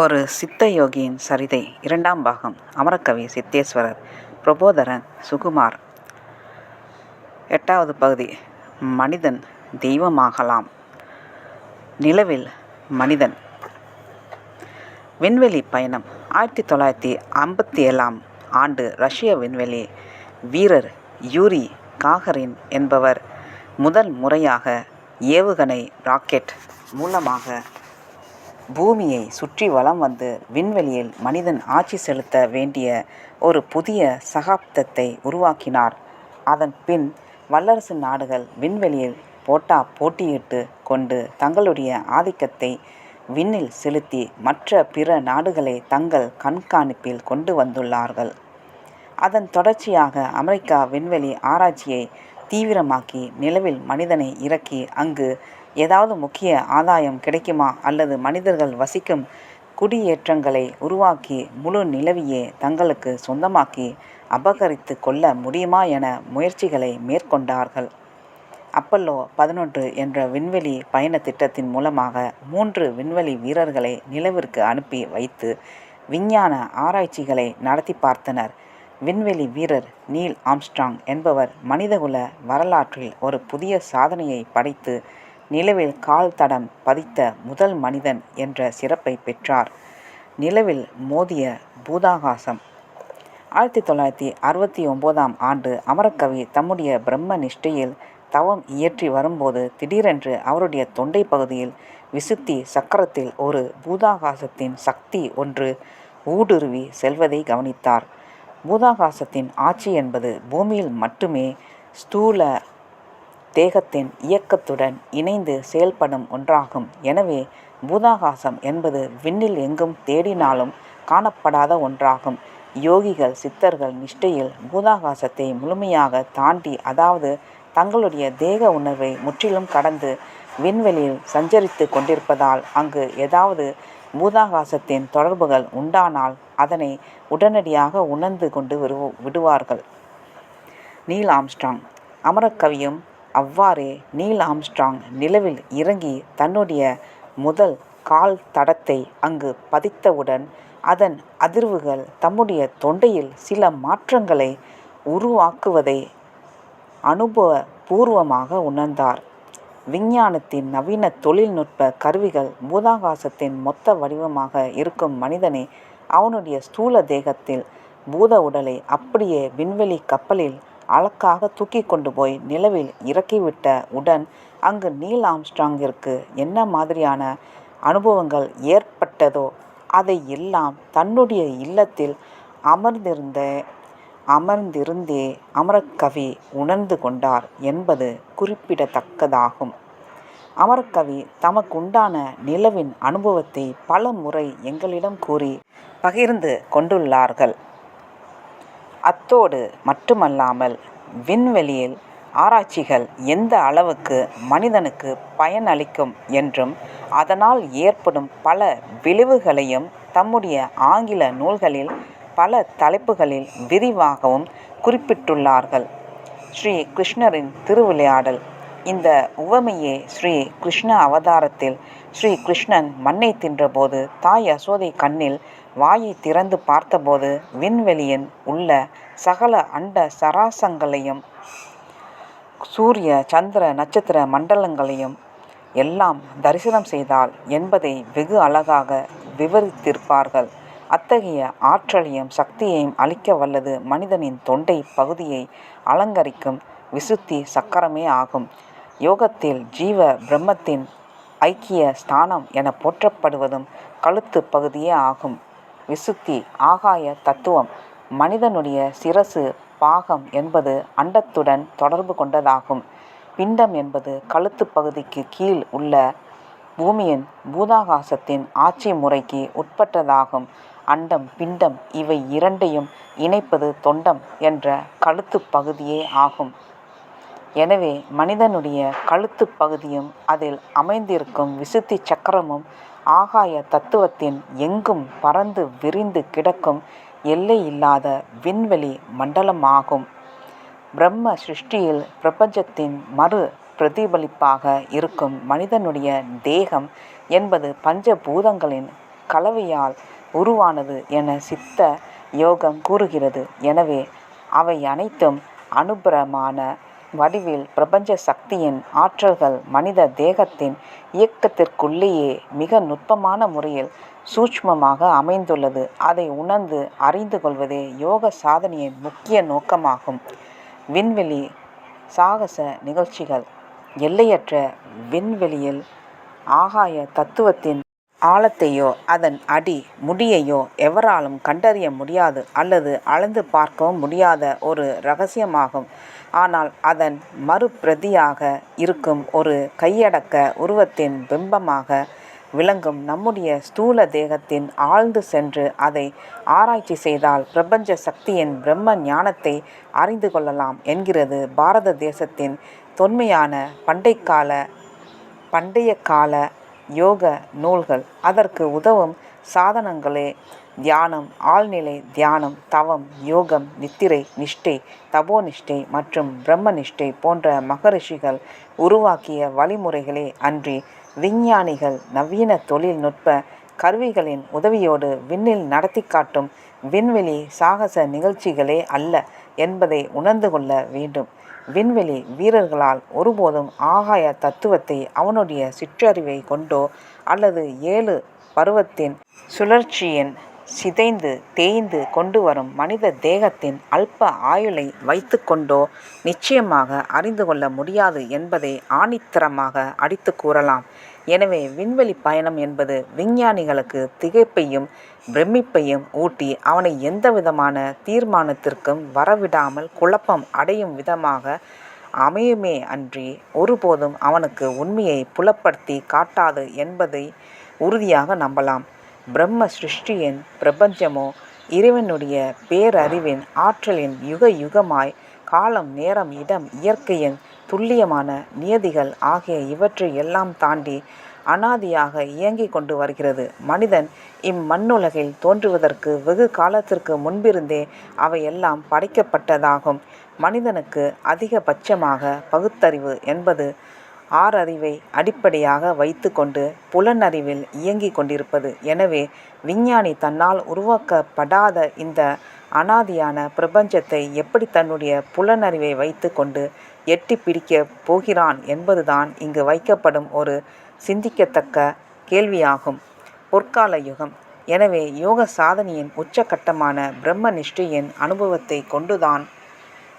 ஒரு சித்த யோகியின் சரிதை இரண்டாம் பாகம். அமரக்கவி சித்தேஸ்வரர் பிரபோதரன் சுகுமார். எட்டாவது பகுதி. மனிதன் தெய்வமாகலாம். நிலவில் மனிதன். விண்வெளி பயணம். ஆயிரத்தி தொள்ளாயிரத்தி ஐம்பத்தி ஏழாம் ஆண்டு ரஷ்ய விண்வெளி வீரர் யூரி காகரின் என்பவர் முதல் முறையாக ஏவுகணை ராக்கெட் மூலமாக பூமியை சுற்றி வலம் வந்து விண்வெளியில் மனிதன் ஆட்சி செலுத்த வேண்டிய ஒரு புதிய சகாப்தத்தை உருவாக்கினார். அதன் பின் வல்லரசு நாடுகள் விண்வெளியில் போட்டா போட்டியிட்டு கொண்டு தங்களுடைய ஆதிக்கத்தை விண்ணில் செலுத்தி மற்ற பிற நாடுகளை தங்கள் கண்காணிப்பில் கொண்டு வந்துள்ளார்கள். அதன் தொடர்ச்சியாக அமெரிக்கா விண்வெளி ஆராய்ச்சியை தீவிரமாக்கி நிலவில் மனிதனை இறக்கி அங்கு ஏதாவது முக்கிய ஆதாயம் கிடைக்குமா அல்லது மனிதர்கள் வசிக்கும் குடியேற்றங்களை உருவாக்கி முழு நிலவையே தங்களுக்கு சொந்தமாக்கி அபகரித்து கொள்ள முடியுமா என முயற்சிகளை மேற்கொண்டார்கள். அப்பல்லோ பதினொன்று என்ற விண்வெளி பயண திட்டத்தின் மூலமாக மூன்று விண்வெளி வீரர்களை நிலவிற்கு அனுப்பி வைத்து விஞ்ஞான ஆராய்ச்சிகளை நடத்தி பார்த்தனர். விண்வெளி வீரர் நீல் ஆம்ஸ்ட்ராங் என்பவர் மனிதகுல வரலாற்றில் ஒரு புதிய சாதனையை படைத்து நிலவில் கால் தடம் பதித்த முதல் மனிதன் என்ற சிறப்பை பெற்றார். நிலவில் மோதிய பூதாகாசம். ஆயிரத்தி தொள்ளாயிரத்தி அறுபத்தி ஒம்போதாம் ஆண்டு அமரக்கவி தம்முடைய பிரம்ம நிஷ்டையில் தவம் இயற்றி வரும்போது திடீரென்று அவருடைய தொண்டை பகுதியில் விசுத்தி சக்கரத்தில் ஒரு பூதாகாசத்தின் சக்தி ஒன்று ஊடுருவி செல்வதை கவனித்தார். பூதாகாசத்தின் ஆட்சி என்பது பூமியில் மட்டுமே ஸ்தூல தேகத்தின் இயக்கத்துடன் இணைந்து செயல்படும் ஒன்றாகும். எனவே பூதாகாசம் என்பது விண்ணில் எங்கும் தேடினாலும் காணப்படாத ஒன்றாகும். யோகிகள் சித்தர்கள் நிஷ்டையில் பூதாகாசத்தை முழுமையாக தாண்டி அதாவது தங்களுடைய தேக உணர்வை முற்றிலும் கடந்து விண்வெளியில் சஞ்சரித்து கொண்டிருப்பதால் அங்கு ஏதாவது பூதாகாசத்தின் தொடர்புகள் உண்டானால் அதனை உடனடியாக உணர்ந்து கொண்டு விடுவார்கள். நீல் ஆம்ஸ்ட்ராங் அமரக்கவியும் அவ்வாறே நீல் ஆம்ஸ்ட்ராங் நிலவில் இறங்கி தன்னுடைய முதல் கால் தடத்தை அங்கு பதித்தவுடன் அதன் அதிர்வுகள் தம்முடைய தொண்டையில் சில மாற்றங்களை உருவாக்குவதை அனுபவ பூர்வமாக உணர்ந்தார். விஞ்ஞானத்தின் நவீன தொழில்நுட்ப கருவிகள் பூதாகாசத்தின் மொத்த வடிவமாக இருக்கும் மனிதனை அவனுடைய ஸ்தூல தேகத்தில் பூத உடலை அப்படியே விண்வெளி கப்பலில் அழக்காக தூக்கி கொண்டு போய் நிலவில் இறக்கிவிட்ட உடன் அங்கு நீல் ஆம்ஸ்ட்ராங்கிற்கு என்ன மாதிரியான அனுபவங்கள் ஏற்பட்டதோ அதை எல்லாம் தன்னுடைய இல்லத்தில் அமர்ந்திருந்த அமர்ந்திருந்தே அமரக்கவி உணர்ந்து கொண்டார் என்பது குறிப்பிடத்தக்கதாகும். அமரக்கவி தமக்குண்டான நிலவின் அனுபவத்தை பல முறை எங்களிடம் கூறி பகிர்ந்து கொண்டுள்ளார்கள். அத்தோடு மட்டுமல்லாமல் விண்வெளியில் ஆராய்ச்சிகள் எந்த அளவுக்கு மனிதனுக்கு பயனளிக்கும் என்றும் அதனால் ஏற்படும் பல விளைவுகளையும் தம்முடைய ஆங்கில நூல்களில் பல தலைப்புகளில் விரிவாகவும் குறிப்பிட்டுள்ளார்கள். ஸ்ரீ கிருஷ்ணரின் திருவிளையாடல். இந்த உவமையே ஸ்ரீ கிருஷ்ண அவதாரத்தில் ஸ்ரீ கிருஷ்ணன் மண்ணை தின்றபோது தாய் அசோதை கண்ணில் வாயை திறந்து பார்த்தபோது விண்வெளியின் உள்ள சகல அண்ட சராசங்களையும் சூரிய சந்திர நட்சத்திர மண்டலங்களையும் எல்லாம் தரிசனம் செய்தால் என்பதை வெகு அழகாக விவரித்திருப்பார்கள். அத்தகைய ஆற்றலையும் சக்தியையும் அளிக்க வல்லது மனிதனின் தொண்டை பகுதியை அலங்கரிக்கும் விசுத்தி சக்கரமே ஆகும். யோகத்தில் ஜீவ பிரம்மத்தின் ஐக்கிய ஸ்தானம் என போற்றப்படுவதும் கழுத்து பகுதியே ஆகும். விசுத்தி ஆகாய தத்துவம் மனிதனுடைய சிரசு பாகம் என்பது அண்டத்துடன் தொடர்பு கொண்டதாகும். பிண்டம் என்பது கழுத்து பகுதிக்கு கீழ் உள்ள பூமியின் பூதாகாசத்தின் ஆட்சி முறைக்கு உட்பட்டதாகும். அண்டம் பிண்டம் இவை இரண்டையும் இணைப்பது தொண்டம் என்ற கழுத்து பகுதியே ஆகும். எனவே மனிதனுடைய கழுத்து பகுதியும் அதில் அமைந்திருக்கும் விசுத்தி சக்கரமும் ஆகாய தத்துவத்தின் எங்கும் பறந்து விரிந்து கிடக்கும் எல்லையில்லாத விண்வெளி மண்டலமாகும் பிரம்ம சிருஷ்டியில் பிரபஞ்சத்தின் மறு பிரதிபலிப்பாக இருக்கும் மனிதனுடைய தேகம் என்பது பஞ்சபூதங்களின் கலவையால் உருவானது என சித்த யோகம் கூறுகிறது. எனவே அவை அனைத்தும் அனுபரமான வடிவில் பிரபஞ்ச சக்தியின் ஆற்றல்கள் மனித தேகத்தின் இயக்கத்திற்குள்ளேயே மிக நுட்பமான முறையில் சூட்சுமமாக அமைந்துள்ளது. அதை உணர்ந்து அறிந்து கொள்வதே யோக சாதனையின் முக்கிய நோக்கமாகும். விண்வெளி சாகச நிகழ்ச்சிகள் எல்லையற்ற விண்வெளியில் ஆகாய தத்துவத்தின் ஆழத்தையோ அதன் அடி முடியையோ எவராலும் கண்டறிய முடியாது அல்லது அளந்து பார்க்கவும் முடியாத ஒரு ரகசியமாகும். ஆனால் அதன் மறுபிரதியாக இருக்கும் ஒரு கையடக்க உருவத்தின் பிம்பமாக விளங்கும் நம்முடைய ஸ்தூல தேகத்தின் ஆழ்ந்து சென்று அதை ஆராய்ச்சி செய்தால் பிரபஞ்ச சக்தியின் பிரம்ம ஞானத்தை அறிந்து கொள்ளலாம் என்கிறது பாரத தேசத்தின் தொன்மையான பண்டைக்கால பண்டைய கால யோக நூல்கள். அதற்கு உதவும் சாதனங்களே தியானம் ஆழ்நிலை தியானம் தவம் யோகம் நித்திரை நிஷ்டை தபோநிஷ்டை மற்றும் பிரம்மநிஷ்டை போன்ற மகரிஷிகள் உருவாக்கிய வழிமுறைகளே அன்றி விஞ்ஞானிகள் நவீன தொழில்நுட்ப கருவிகளின் உதவியோடு விண்ணில் நடத்தி காட்டும் விண்வெளி சாகச நிகழ்ச்சிகளே அல்ல என்பதை உணர்ந்து கொள்ள வேண்டும். விண்வெளி வீரர்களால் ஒருபோதும் ஆகாய தத்துவத்தை அவனுடைய சிற்றறிவை கொண்டோ அல்லது ஏழு பருவத்தின் சுழற்சியின் சிதைந்து தேய்ந்து கொண்டுவரும் மனித தேகத்தின் அல்ப ஆயுளை வைத்துக்கொண்டோ நிச்சயமாக அறிந்து கொள்ள முடியாது என்பதை ஆணித்தரமாக அடித்து கூறலாம். எனவே விண்வெளி பயணம் என்பது விஞ்ஞானிகளுக்கு திகைப்பையும் பிரமிப்பையும் ஊட்டி அவனை எந்தவிதமான தீர்மானத்திற்கும் வரவிடாமல் குழப்பம் அடையும் விதமாக அமையுமே அன்றி ஒருபோதும் அவனுக்கு உண்மையை புலப்படுத்தி காட்டாது என்பதை உறுதியாக நம்பலாம். பிரம்ம சிருஷ்டியின் பிரபஞ்சமோ இறைவனுடைய பேரறிவின் ஆற்றலின் யுக யுகமாய் காலம் நேரம் இடம் இயற்கையின் துல்லியமான நியதிகள் ஆகிய இவற்றை எல்லாம் தாண்டி அனாதியாக இயங்கிக் கொண்டு வருகிறது. மனிதன் இம்மண்ணுலகில் தோன்றுவதற்கு வெகு காலத்திற்கு முன்பிருந்தே அவையெல்லாம் படைக்கப்பட்டதாகும். மனிதனுக்கு அதிகபட்சமாக பகுத்தறிவு என்பது ஆறறிவை அடிப்படையாக வைத்து கொண்டு புலனறிவில் இயங்கிக் கொண்டிருப்பது. எனவே விஞ்ஞானி தன்னால் உருவாக்கப்படாத இந்த அனாதியான பிரபஞ்சத்தை எப்படி தன்னுடைய புலனறிவை வைத்து கொண்டு எட்டி பிடிக்கப் போகிறான் என்பதுதான் இங்கு வைக்கப்படும் ஒரு சிந்திக்கத்தக்க கேள்வியாகும். பொற்கால யுகம் எனவே யோக சாதனையின் உச்சகட்டமான பிரம்ம நிஷ்டையின் அனுபவத்தைக் கொண்டுதான்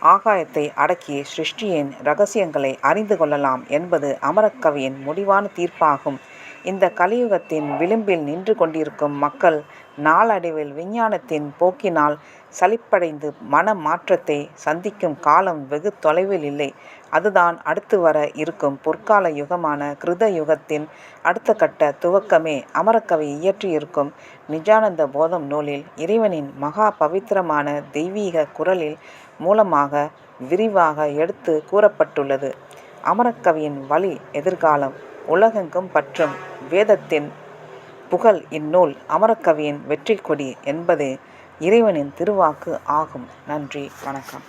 ஆகாயத்தை அடக்கி சிருஷ்டியின் ரகசியங்களை அறிந்து கொள்ளலாம் என்பது அமரக்கவியின் முடிவான தீர்ப்பாகும். இந்த கலியுகத்தின் விளிம்பில் நின்று கொண்டிருக்கும் மக்கள் நாளடைவில் விஞ்ஞானத்தின் போக்கினால் சலிப்படைந்து மன மாற்றத்தை சந்திக்கும் காலம் வெகு தொலைவில் இல்லை. அதுதான் அடுத்து வர இருக்கும் பொற்கால யுகமான கிருத யுகத்தின் அடுத்த கட்ட துவக்கமே. அமரக்கவி இயற்றியிருக்கும் நிஜானந்த போதம் நூலில் இறைவனின் மகா பவித்திரமான தெய்வீக குரலில் மூலமாக விரிவாக எடுத்து கூறப்பட்டுள்ளது. அமரக்கவியின் வழி எதிர்காலம் உலகெங்கும் பற்றும் வேதத்தின் புகழ் இந்நூல் அமரக்கவியின் வெற்றிக்கொடி என்பதே இறைவனின் திருவாக்கு ஆகும். நன்றி வணக்கம்.